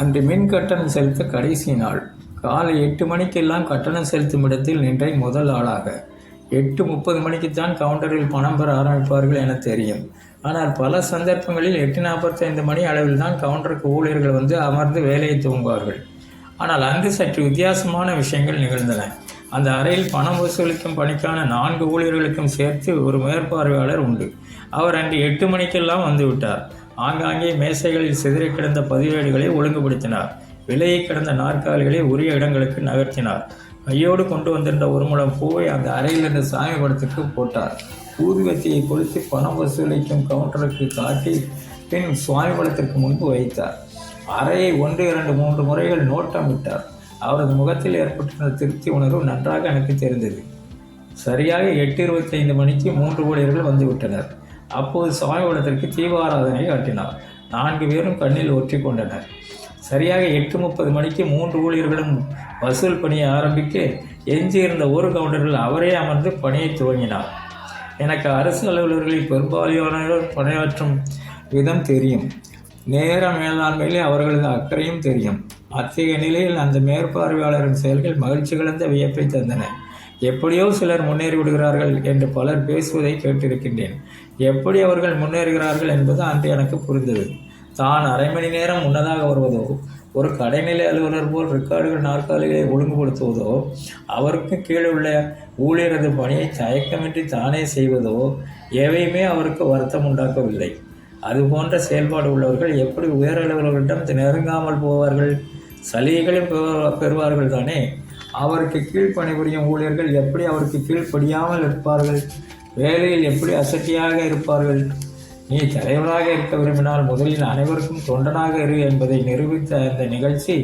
அன்று மின் கட்டணம் செலுத்த கடைசி நாள். காலை எட்டு மணிக்கெல்லாம் கட்டணம் செலுத்தும் இடத்தில் நின்றேன் முதல் ஆளாக. எட்டு முப்பது மணிக்குத்தான் கவுண்டரில் பணம் பெற ஆரம்பிப்பார்கள் என தெரியும். ஆனால் பல சந்தர்ப்பங்களில் எட்டு நாற்பத்தைந்து மணி அளவில் தான் கவுண்டருக்கு ஊழியர்கள் வந்து அமர்ந்து வேலையை துவங்குவார்கள் ஆனால் அங்கு சற்று வித்தியாசமான விஷயங்கள் நிகழ்ந்தன. அந்த அறையில் பணம் வசூலிக்கும் பணிக்கான நான்கு ஊழியர்களுக்கும் சேர்த்து ஒரு மேற்பார்வையாளர் உண்டு. அவர் அன்று எட்டு மணிக்கெல்லாம் வந்துவிட்டார் ஆங்காங்கே மேசைகளில் சிதறி கிடந்த பதிவேடுகளை ஒழுங்குபடுத்தினார். விலையை கிடந்த நாற்காலிகளை உரிய இடங்களுக்கு நகர்த்தினார். கையோடு கொண்டு வந்திருந்த ஒரு முழம் பூவை அந்த அறையில் சாமி படத்துக்கு போட்டார். ஊதுவத்தியை கொளுத்தி பணம் வசூலிக்கும் கவுண்டருக்கு காட்டி பின் சுவாமி படத்திற்கு முன்பு வைத்தார். அறையை ஒன்று இரண்டு மூன்று முறைகள் நோட்டம் விட்டார் அவரது முகத்தில் ஏற்பட்டிருந்த திருப்தி உணர்வு நன்றாக எனக்கு தெரிந்தது. சரியாக எட்டு இருபத்தைந்து மணிக்கு மூன்று ஊழியர்கள் வந்துவிட்டனர். அப்போது சுவாமிபுரத்திற்கு தீபாராதனை காட்டினார். நான்கு பேரும் கண்ணில் ஒற்றி கொண்டனர் சரியாக எட்டு முப்பது மணிக்கு மூன்று ஊழியர்களும் வசூல் பணியை ஆரம்பிக்க எஞ்சியிருந்த ஒரு கவுண்டர்கள் அவரே அமர்ந்து பணியை துவங்கினார். எனக்கு அரசு அலுவலர்களில் பெரும்பாலானோர் பணியாற்றும் விதம் தெரியும். நேர மேலாண்மையிலே அவர்களது அக்கறையும் தெரியும். அத்தகைய நிலையில் அந்த மேற்பார்வையாளரின் செயல்கள் மகிழ்ச்சி கலந்த வியப்பை தந்தன. எப்படியோ சிலர் முன்னேறி விடுகிறார்கள் என்று பலர் பேசுவதை கேட்டிருக்கின்றேன். எப்படி அவர்கள் முன்னேறுகிறார்கள் என்பது அன்று எனக்கு புரிந்தது. தான் அரை மணி நேரம் முன்னதாக வருவதோ ஒரு கடைநிலை அலுவலர் போல் ரெக்கார்டுகள் நாற்காலிகளை ஒழுங்குபடுத்துவதோ அவருக்கு கீழே உள்ள ஊழியரது பணியை தயக்கமின்றி தானே செய்வதோ எவையுமே அவருக்கு வருத்தம் உண்டாக்கவில்லை. அதுபோன்ற செயல்பாடு உள்ளவர்கள் எப்படி உயர் அலுவலர்களிடம் நெருங்காமல் போவார்கள்? சலுகைகளும் பெறுவார்கள் தானே? அவருக்கு கீழ் பணிபுரியும் ஊழியர்கள் எப்படி அவருக்கு கீழ்ப்படியாமல் இருப்பார்கள்? வேலையில் எப்படி அசட்டியாக இருப்பார்கள்? நீ தலைவராக இருக்க விரும்பினால் முதலில் அனைவருக்கும் தொண்டனாக இரு என்பதை நிரூபித்த அந்த நிகழ்ச்சி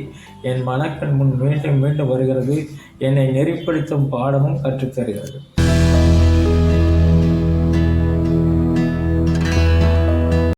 என் மனக்கண் முன் மீண்டும் மீண்டும் வருகிறது. என்னை நெறிப்படுத்தும் பாடமும் கற்றுத்தருகிறது.